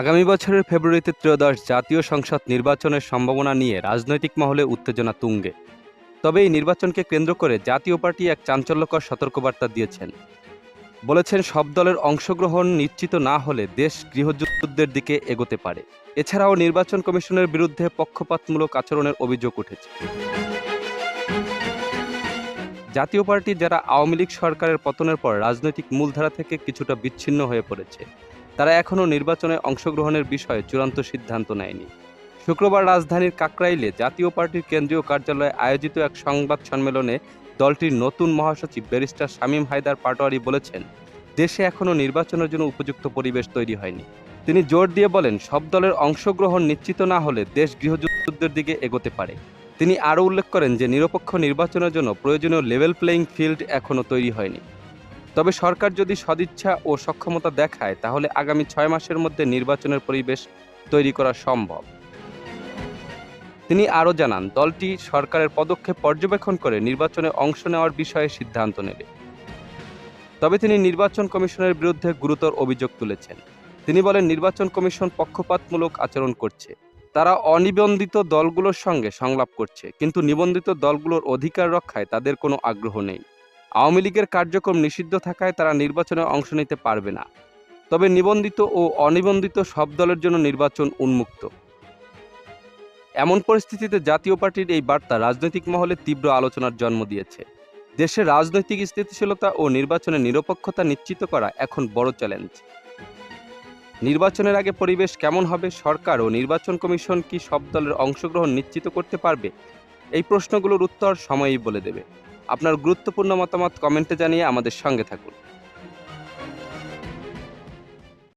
আগামী বছরের ফেব্রুয়ারিতে ত্রয়োদশ জাতীয় সংসদ নির্বাচনের সম্ভাবনা নিয়ে রাজনৈতিক মহলে উত্তেজনা তুঙ্গে। তবে এই নির্বাচনকে কেন্দ্র করে জাতীয় পার্টি এক চাঞ্চল্যকর সতর্কবার্তা দিয়েছেন। বলেছেন, সব দলের অংশগ্রহণ নিশ্চিত না হলে দেশ গৃহযুদ্ধের দিকে এগোতে পারে। এছাড়াও নির্বাচন কমিশনের বিরুদ্ধে পক্ষপাতমূলক আচরণের অভিযোগ উঠেছে। জাতীয় পার্টি, যারা আওয়ামী লীগ সরকারের পতনের পর রাজনৈতিক মূলধারা থেকে কিছুটা বিচ্ছিন্ন হয়ে পড়েছে। তারা এখনও নির্বাচনে অংশগ্রহণের বিষয়ে চূড়ান্ত সিদ্ধান্ত নেয়নি। শুক্রবার রাজধানীর কাকরাইলে জাতীয় পার্টির কেন্দ্রীয় কার্যালয়ে আয়োজিত এক সংবাদ সম্মেলনে দলটির নতুন মহাসচিব ব্যারিস্টার শামীম হায়দার পাটোয়ারি বলেছেন, দেশে এখনও নির্বাচনের জন্য উপযুক্ত পরিবেশ তৈরি হয়নি। তিনি জোর দিয়ে বলেন, সব দলের অংশগ্রহণ নিশ্চিত না হলে দেশ গৃহযুদ্ধের দিকে এগোতে পারে। তিনি আরও উল্লেখ করেন যে, নিরপেক্ষ নির্বাচনের জন্য প্রয়োজনীয় লেভেল প্লেয়িং ফিল্ড এখনও তৈরি হয়নি। তবে সরকার যদি সদিচ্ছা ও সক্ষমতা দেখায়, তাহলে আগামী ছয় মাসের মধ্যে নির্বাচনের পরিবেশ তৈরি করা সম্ভব। তিনি আরও জানান, দলটি সরকারের পদক্ষেপ পর্যবেক্ষণ করে নির্বাচনে অংশ নেওয়ার বিষয়ে সিদ্ধান্ত নেবে। তবে তিনি নির্বাচন কমিশনের বিরুদ্ধে গুরুতর অভিযোগ তুলেছেন। তিনি বলেন, নির্বাচন কমিশন পক্ষপাতমূলক আচরণ করছে। তারা অনিবন্ধিত দলগুলোর সঙ্গে সংলাপ করছে, কিন্তু নিবন্ধিত দলগুলোর অধিকার রক্ষায় তাদের কোনো আগ্রহ নেই। আওয়ামী লীগের কার্যক্রম নিষিদ্ধ থাকায় তারা নির্বাচনে অংশ নিতে পারবে না। তবে নিবন্ধিত ও অনিবন্ধিত সব দলের জন্য নির্বাচন উন্মুক্ত। এমন পরিস্থিতিতে জাতীয় পার্টির এই বার্তা রাজনৈতিক মহলে তীব্র আলোচনার জন্ম দিয়েছে। দেশের রাজনৈতিক স্থিতিশীলতা ও নির্বাচনের নিরপেক্ষতা নিশ্চিত করা এখন বড় চ্যালেঞ্জ। নির্বাচনের আগে পরিবেশ কেমন হবে, সরকার ও নির্বাচন কমিশন কি সব দলের অংশগ্রহণ নিশ্চিত করতে পারবে? এই প্রশ্নগুলোর উত্তর সময়ই বলে দেবে। আপনার গুরুত্বপূর্ণ মতামত কমেন্টে জানিয়ে আমাদের সঙ্গে থাকুন।